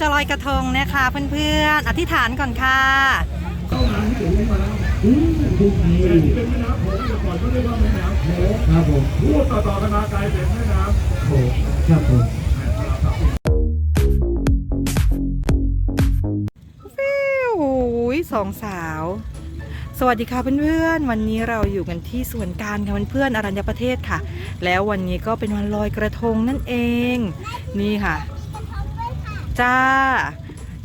จะลอยกระทงนะคะเพื่อนๆ อธิษฐานก่อนค่ะเป็นแม่น้ำโขงแต่ก่อนก็เรียกว่าแม่น้ำโขงครับผมพูดต่อๆกันมากลายเป็นแม่น้ำโขงครับผมฟิวหูยสองสาว สวัสดีค่ะเพื่อนๆ วันนี้เราอยู่กันที่สวนการค่ะเพื่อนๆอรัญญประเทศค่ะ แล้ววันนี้ก็เป็นวันลอยกระทงนั่นเอง นี่ค่ะ จ้า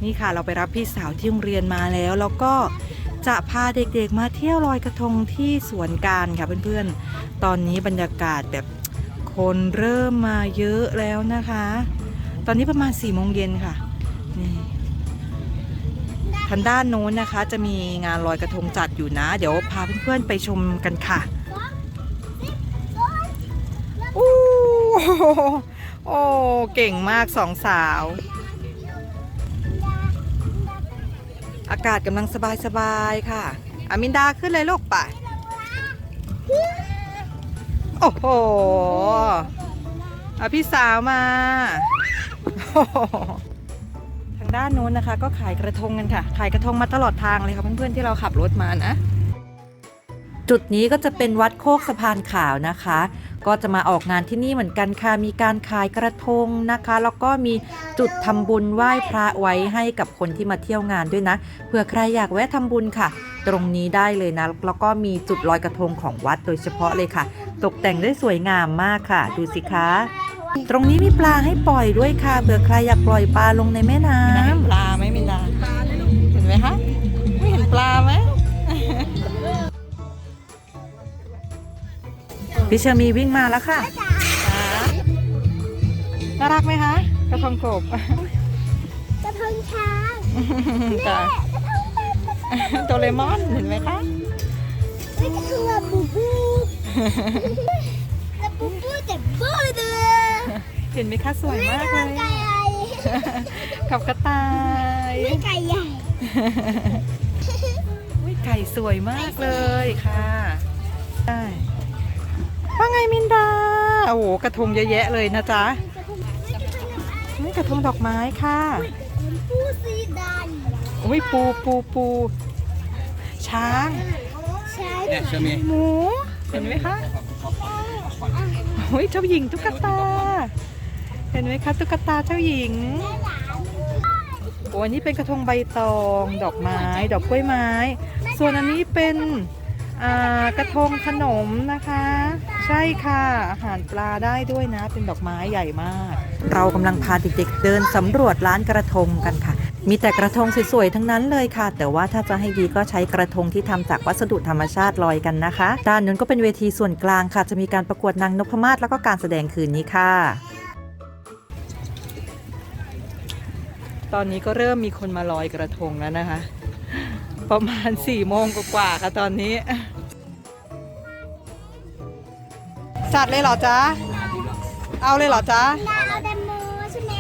นี่ค่ะเราไปรับพี่สาวที่โรงเรียนมาแล้ว แล้วก็จะพาเด็กๆมาเที่ยวลอยกระทงที่สวนการค่ะเพื่อนๆ ตอนนี้บรรยากาศแบบคนเริ่มมาเยอะแล้วนะคะ ตอนนี้ประมาณ4ี่โมงเย็นค่ะ นี่ทางด้านโน้นนะคะ จะมีงานลอยกระทงจัดอยู่นะ เดี๋ยวพาเพื่อนๆไปชมกันค่ะโอ้โอ้เก่งมากสองสาว อากาศกำลังสบายๆค่ะ อามินดาขึ้นเลยลูกไปโอ้โหเอาพี่สาวมาโอ้โหทางด้านโน้นนะคะ ก็ขายกระทงกันค่ะ ขายกระทงมาตลอดทางเลยค่ะเพื่อนๆที่เราขับรถมานะ จุดนี้ก็จะเป็นวัดโคกสะพานขาวนะคะ ก็จะมาออกงานที่นี่เหมือนกันค่ะ มีการขายกระทงนะคะ แล้วก็มีจุดทำบุญไหว้พระไว้ให้กับคนที่มาเที่ยวงานด้วยนะ เผื่อใครอยากแวะทำบุญค่ะ ตรงนี้ได้เลยนะ แล้วก็มีจุดลอยกระทงของวัดโดยเฉพาะเลยค่ะ ตกแต่งได้สวยงามมากค่ะ ดูสิคะตรงนี้มีปลาให้ปล่อยด้วยค่ะ เผื่อใครอยากปล่อยปลาลงในแม่น้ำปลาไหมมินดาเห็นไหมคะไม่เห็นปลาไหม พี่เชอร์มีวิ่งมาแล้วค่ะน่ารักไหมคะกระทงกบกระทงช้างจ้ะโดเรมอนเห็นไหมคะไม่กระทงอะบูบูแต่บูบูแต่บูเดือเห็นไหมคะสวยมากเลยไก่ใหญ่กับกระต่ายไม่ไก่ใหญ่อุ๊ยไก่สวยมากเลยค่ะใช่ ว่าไงมินดา โอ้โหกระทงเยอะแยะเลยนะจ๊ะนี่กระทงดอกไม้ค่ะปูสีดโอ้ยปูปูปูช้างำใช่เนี่ยเชอมีหมูเห็นไหมคะโอ้ยเจ้าหญิงตุ๊กตา เห็นไหมคะตุ๊กตาเจ้าหญิงโอ้อันนี้เป็นกระทงใบตอง ดอกไม้ ดอกกล้วยไม้ ส่วนอันนี้เป็น กระทงขนมนะคะ ใช่ค่ะ อาหารปลาได้ด้วยนะ เป็นดอกไม้ใหญ่มาก เรากำลังพาเด็กๆเดินสำรวจร้านกระทงกันค่ะ มีแต่กระทงสวยๆทั้งนั้นเลยค่ะ แต่ว่าถ้าจะให้ดีก็ใช้กระทงที่ทำจากวัสดุธรรมชาติลอยกันนะคะ ด้านนั้นก็เป็นเวทีส่วนกลางค่ะ จะมีการประกวดนางนพมาศแล้วก็การแสดงคืนนี้ค่ะตอนนี้ก็เริ่มมีคนมาลอยกระทงแล้วนะคะ ประมาณ4ี่โมงกว่าๆค่ะตอนนี้จัดเลยเหรอจ๊ะ เอาเลยเหรอจ๊ะนาเอาแตงโมใช่ไหม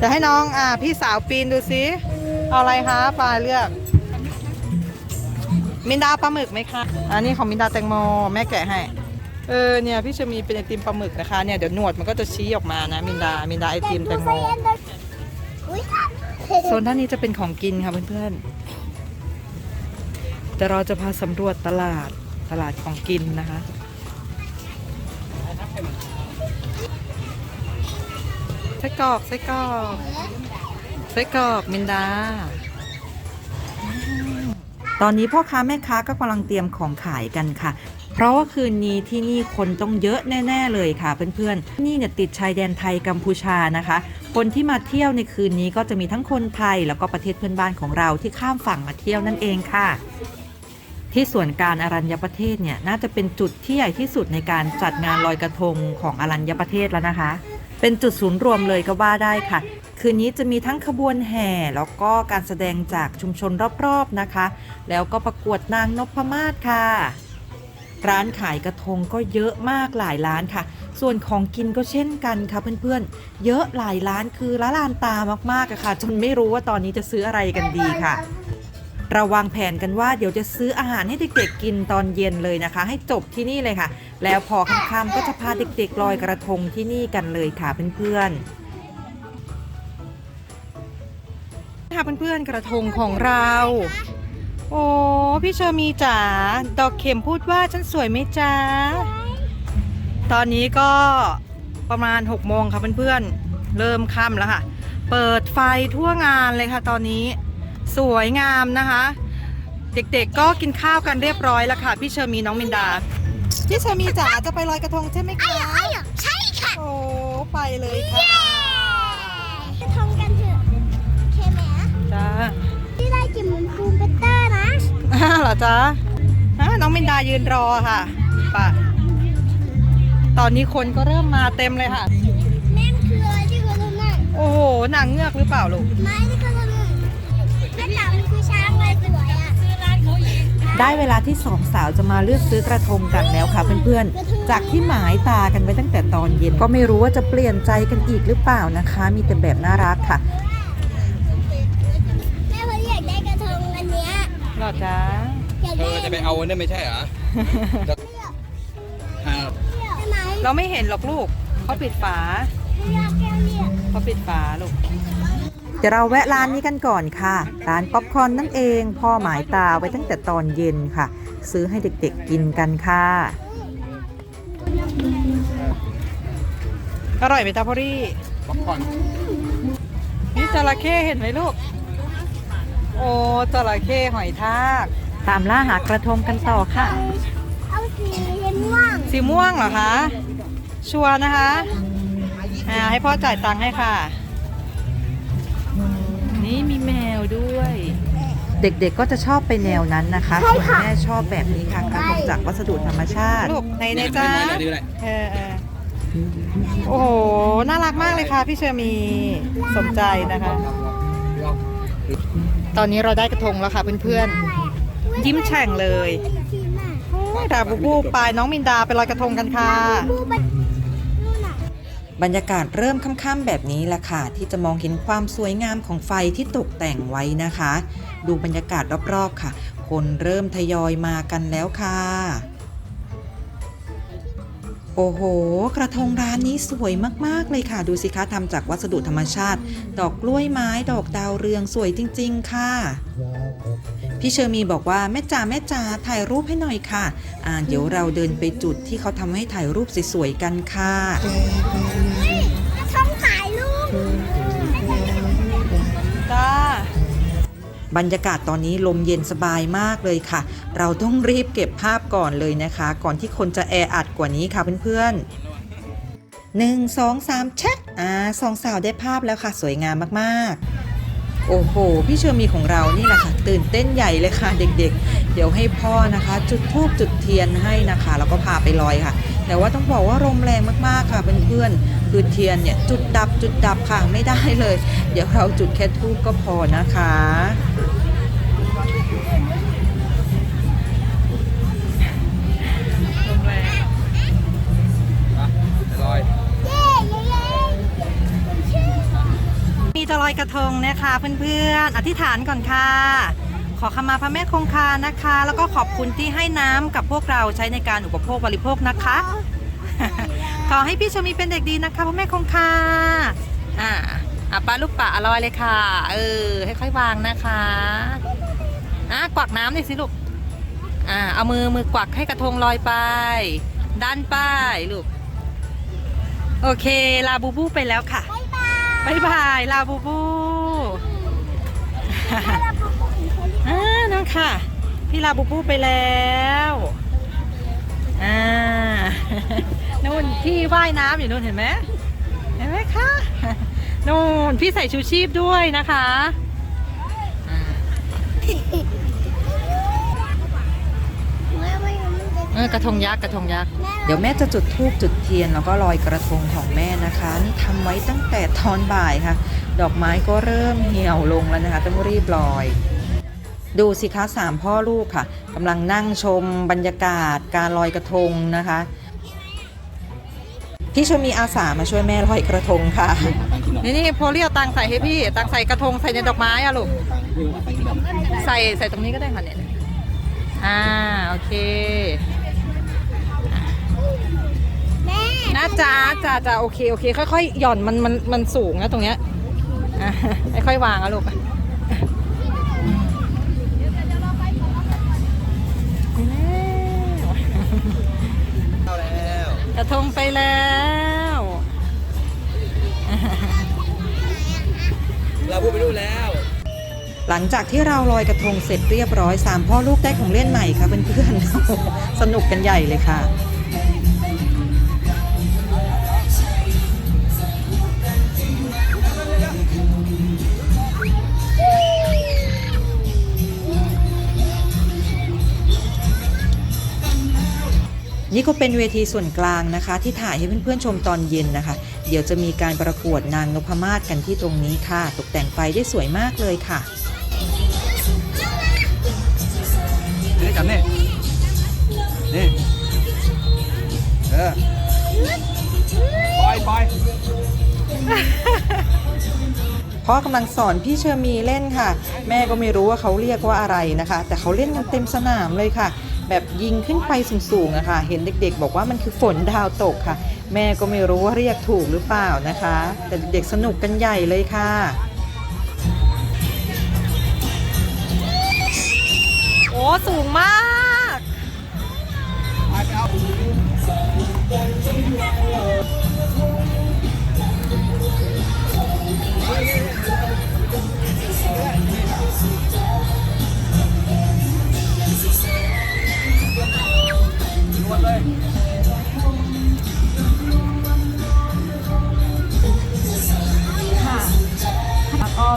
จะให้น้องอ่าพี่สาวปีนดูสิเอาอะไรคะปลาเลือก มินดาปลาหมึกไหมคะ อันนี้ของมินดาแตงโมแม่แกะให้ เออเนี่ยพี่จะมีเป็นไอติมปลาหมึกนะคะเนี่ยเดี๋ยวหนวดมันก็จะชี้ออกมานะมินดา มินดาไอติมแตงโม อุ้ย โซนด้านนี้จะเป็นของกินค่ะเพื่อนๆ แต่เราจะพาสำรวจตลาดตลาดของกินนะคะ ไส้กรอกไส้กรอกไส้กรอกมินดา ตอนนี้พ่อค้าแม่ค้าก็กำลังเตรียมของขายกันค่ะ เพราะว่าคืนนี้ที่นี่คนต้องเยอะแน่ ๆ เลยค่ะเพื่อนๆ นี่เนี่ยติดชายแดนไทยกัมพูชานะคะ คนที่มาเที่ยวในคืนนี้ก็จะมีทั้งคนไทยแล้วก็ประเทศเพื่อนบ้านของเราที่ข้ามฝั่งมาเที่ยวนั่นเองค่ะ ที่ส่วนการอรัญญประเทศเนี่ยน่าจะเป็นจุดที่ใหญ่ที่สุดในการจัดงานลอยกระทงของอรัญญประเทศแล้วนะคะ เป็นจุดศูนย์รวมเลยก็ว่าได้ค่ะ คืนนี้จะมีทั้งขบวนแห่ แล้วก็การแสดงจากชุมชนรอบๆนะคะ แล้วก็ประกวดนางนพมาศค่ะ ร้านขายกระทงก็เยอะมากหลายร้านค่ะ ส่วนของกินก็เช่นกันค่ะเพื่อนๆ เยอะหลายร้านคือละลานตามากๆอะค่ะ จนไม่รู้ว่าตอนนี้จะซื้ออะไรกันดีค่ะ เราวางแผนกันว่าเดี๋ยวจะซื้ออาหารให้เด็กๆกินตอนเย็นเลยนะคะ ให้จบที่นี่เลยค่ะ แล้วพอค่ำๆก็จะพาเด็กๆลอยกระทงที่นี่กันเลยค่ะเพื่อนๆค่ะเพื่อนๆกระทงของเรา โอ้พี่เชอร์มีจ๋าดอกเข็มพูดว่าฉันสวยไหมจ๊ะตอนนี้ก็ประมาณ6โมงค่ะเพื่อนๆเริ่มค่ำแล้วค่ะ เปิดไฟทั่วงานเลยค่ะตอนนี้ สวยงามนะคะ เด็กๆก็กินข้าวกันเรียบร้อยแล้วค่ะ พี่เชอร์มีน้องมินดา พี่เชอร์มีจ๋าจะไปลอยกระทงใช่ไหมคะไอ้เหรอใช่ค่ะ โอ้ไปเลยค่ะกระทงกันเถอะโอเคไหมจ้าที่ได้กินเหมือนฟูมเปเตอร์นะอ้าวเหรอจ๊ะฮะน้องมินดายืนรอค่ะไป่ะตอนนี้คนก็เริ่มมาเต็มเลยค่ะแม่มันคืออะไรที่เขาทำนั่นโอ้โหนางเงือกหรือเปล่าลูกไม้ที่เขา ช้างลายสวยอะซื้อร้านเขาเองได้เวลาที่สองสาวจะมาเลือกซื้อกระทงกันแล้วค่ะเพื่อนๆ จากที่หมายตากันไว้ตั้งแต่ตอนเย็น ก็ไม่รู้ว่าจะเปลี่ยนใจกันอีกหรือเปล่านะคะ มีแต่แบบน่ารักค่ะแม่พออยากได้กระทงอันเนี้ยหรอจ๊ะอยากเธได้อจะไปเอาอันนั้นไม่ใช่เหรออ่าใช่ไหมเราไม่เห็นหรอกลูกเขาปิดฝาอยากแก้วเนี่ย เขาปิดฝาลูก เดี๋ยวเราแวะร้านนี้กันก่อนค่ะ ร้านป๊อปคอร์นนั่นเอง พ่อหมายตาไว้ตั้งแต่ตอนเย็นค่ะ ซื้อให้เด็กๆกินกันค่ะ อร่อยไหมตาพอรี่ป๊อปคอร์นนี่จระเข้เห็นไหมลูก โอ้จระเข้หอยทาก ตามล่าหากระทงกันต่อค่ะ เอาสีม่วง สีม่วงเหรอคะ ชัวร์นะคะ อ่าให้พ่อจ่ายตังค์ให้ค่ะ เด็กๆก็จะชอบไปแนวนั้นนะคะส่วนแม่ชอบแบบนี้ค่ะกระทงจากวัสดุธรรมชาติลูกในในจ้าเดี๋ยวดูเลยเออเออโอ้โห น่ารักมากเลยค่ะ พี่เชอร์มีสมใจนะคะ ตอนนี้เราได้กระทงแล้วค่ะเพื่อนอะไรอะยิ้มแฉ่งเลยทีมอะๆโอ้ยดาบูบูไปน้องมินดาไปลอยกระทงกันค่ะบูบันนู่นอะบรรยากาศเริ่มค่ำๆแบบนี้แหละค่ะ ที่จะมองเห็นความสวยงามของไฟที่ตกแต่งไว้นะคะ ดูบรรยากาศรอบๆค่ะ คนเริ่มทยอยมากันแล้วค่ะ โอ้โห กระทงร้านนี้สวยมากๆเลยค่ะ ดูสิคะทำจากวัสดุธรรมชาติ ดอกกล้วยไม้ ดอกดาวเรืองสวยจริง ๆ ค่ะพี่เชอร์มีบอกว่าแม่จ๋าแม่จ๋าถ่ายรูปให้หน่อยค่ะ อ่าเดี๋ยวเราเดินไปจุดที่เขาทำให้ถ่ายรูปสวยๆกันค่ะกระทงถ่ายรูป บรรยากาศตอนนี้ลมเย็นสบายมากเลยค่ะ เราต้องรีบเก็บภาพก่อนเลยนะคะ ก่อนที่คนจะแออัดกว่านี้ค่ะเพื่อนๆหนึ่งสองสามแชะอ่าสองสาวได้ภาพแล้วค่ะ สวยงามมากๆ โอ้โห พี่เชอร์มีของเรานี่แหละค่ะ ตื่นเต้นใหญ่เลยค่ะเด็กๆ เดี๋ยวให้พ่อนะคะ จุดธูปจุดเทียนให้นะคะ แล้วก็พาไปลอยค่ะ แต่ว่าต้องบอกว่าลมแรงมากๆค่ะเพื่อนๆคือเทียนเนี่ยจุดดับจุดดับค่ะไม่ได้เลย เดี๋ยวเราจุดแค่ทูบก็พอนะคะ ลมแรงจะลอย มีจะลอยกระทงนะคะเพื่อนๆ อธิษฐานก่อนค่ะ ขอขมาพระแม่คงคานะคะ แล้วก็ขอบคุณที่ให้น้ำกับพวกเราใช้ในการอุปโภคบริโภคนะคะ ขอให้พี่ชมีเป็นเด็กดีนะคะพระแม่คงคาอ่าอะป้าลูกป่าลอยเลยค่ะ เออ ค่อยวางนะคะ อะกวักน้ำหน่อยสิลูก อ่า เอามือมือกวักให้กระทงลอยไป ด้านป้ายลูก โอเค ลาบูบูไปแล้วค่ะบ๊ายบายบายบายลาบูบูแล้วพวกผมเคยอ่านั่นค่ะ พี่ลาบูบูไปแล้วอ่านู่นพี่ว่ายน้ำอยู่นู่นเห็นไหมเห็นไหมคะนู่นพี่ใส่ชูชีพด้วยนะคะอ่า แม่ไม่รู้มันจะ เออกระทงยักษ์กระทงยักษ์เดี๋ยวแม่จะจุดธูปจุดเทียนแล้วก็ลอยกระทงของแม่นะคะ นี่ทำไว้ตั้งแต่ตอนบ่ายค่ะ ดอกไม้ก็เริ่มเหี่ยวลงแล้วนะคะ ต้องรีบลอย ดูสิคะสามพ่อลูกค่ะกำลังนั่งชมบรรยากาศการลอยกระทงนะคะพี่ชมีอาสามาช่วยแม่ลอยกระทงค่ะ นี่นี่โพลีเอาตังใส่ให้พี่ตังใส่กระทงใส่ในดอกไม้อะลูกใส่ใส่ตรงนี้ก็ได้ค่ะเนี่ยอ่าโอเค จ๊ะจ้าจ้าโอเคโอเค ค่อยๆหย่อนมันมันมันสูงนะตรงเนี้ยอะค่อยๆวางอะลูกอะไปแล้วกระทงไปแล้วเราพูดไปดูแล้ว หลังจากที่เราลอยกระทงเสร็จเรียบร้อยสามพ่อลูกได้ของเล่นใหม่ค่ะเพื่อนๆสนุกกันใหญ่เลยค่ะ นี่ก็เป็นเวทีส่วนกลางนะคะ ที่ถ่ายให้เพื่อนๆชมตอนเย็นนะคะ เดี๋ยวจะมีการประกวดนางนพมาศกันที่ตรงนี้ค่ะ ตกแต่งไฟได้สวยมากเลยค่ะนี่จับนี่นี่เออปล่อยปล่อยพ่อกำลังสอนพี่เชอร์มีเล่นค่ะ แม่ก็ไม่รู้ว่าเขาเรียกว่าอะไรนะคะ แต่เขาเล่นกันเต็มสนามเลยค่ะ แบบยิงขึ้นไปสูงๆอะค่ะ เห็นเด็กๆ บอกว่ามันคือฝนดาวตกค่ะ แม่ก็ไม่รู้ว่าเรียกถูกหรือเปล่านะคะ แต่เด็กๆสนุกกันใหญ่เลยค่ะโอ้สูงมาก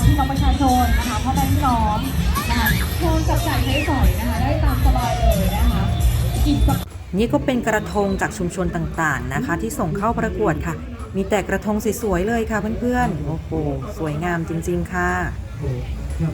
พี่น้องประชาชนนะคะพ่อแม่พี่น้องนะคะโชว์จับจ่ายใช้สอยนะคะ ได้ตามสบายเลยนะคะกินกับนี่ก็เป็นกระทงจากชุมชนต่างๆนะคะ ที่ส่งเข้าประกวดค่ะ มีแต่กระทงสวยๆเลยค่ะเพื่อนๆ โอ้โห สวยงามจริงๆค่ะครับ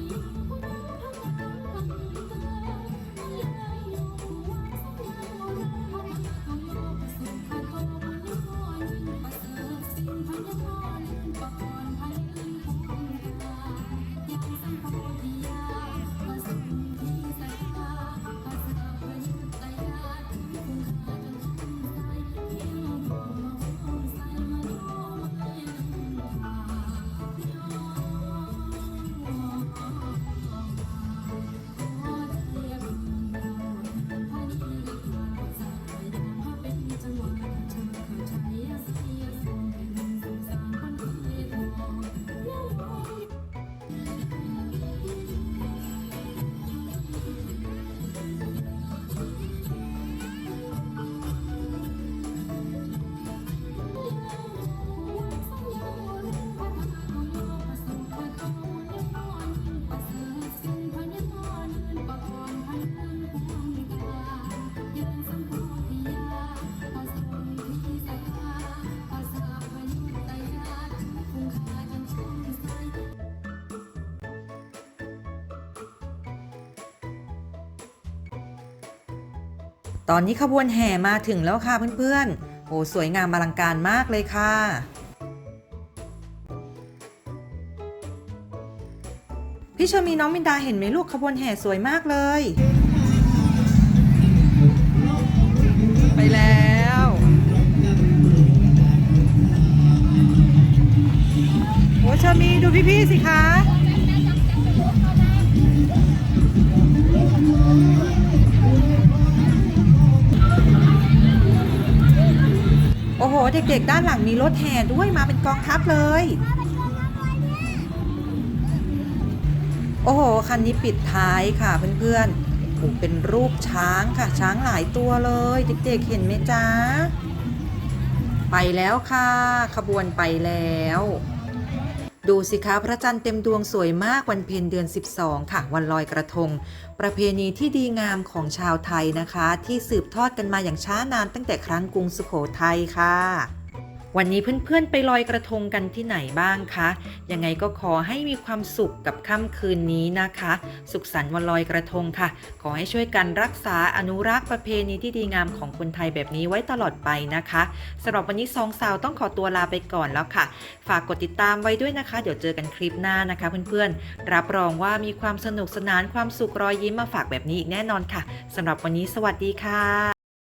ตอนนี้ขบวนแห่มาถึงแล้วค่ะเพื่อนๆ โอ้สวยงามอลังการมากเลยค่ะพี่เชอมีน้องมินดาเห็นไหมลูกขบวนแห่สวยมากเลย ไปแล้ว โอ้เชอมีดูพี่ๆสิคะ โอ้โห เด็กๆ ด้านหลังมีรถแห่ด้วยมาเป็นกองทัพเลย โอ้โห คันนี้ปิดท้ายค่ะเพื่อนๆถูกเป็นรูปช้างค่ะ ช้างหลายตัวเลย เด็กๆ เห็นไหมจ๊ะ ไปแล้วค่ะ ขบวนไปแล้ว ดูสิคะพระจันทร์เต็มดวงสวยมากวันเพ็ญเดือน 12 ค่ะ วันลอยกระทง ประเพณีที่ดีงามของชาวไทยนะคะ ที่สืบทอดกันมาอย่างช้านานตั้งแต่ครั้งกรุงสุโขทัยค่ะ วันนี้เพื่อนๆไปลอยกระทงกันที่ไหนบ้างคะ ยังไงก็ขอให้มีความสุขกับค่ำคืนนี้นะคะ สุขสันต์วันลอยกระทงค่ะ ขอให้ช่วยกันรักษาอนุรักษ์ประเพณีที่ดีงามของคนไทยแบบนี้ไว้ตลอดไปนะคะสำหรับวันนี้สองสาวต้องขอตัวลาไปก่อนแล้วค่ะ ฝากกดติดตามไว้ด้วยนะคะ เดี๋ยวเจอกันคลิปหน้านะคะ เพื่อนๆ รับรองว่ามีความสนุกสนานความสุขรอยยิ้มมาฝากแบบนี้อีกแน่นอนค่ะสำหรับวันนี้สวัสดีค่ะ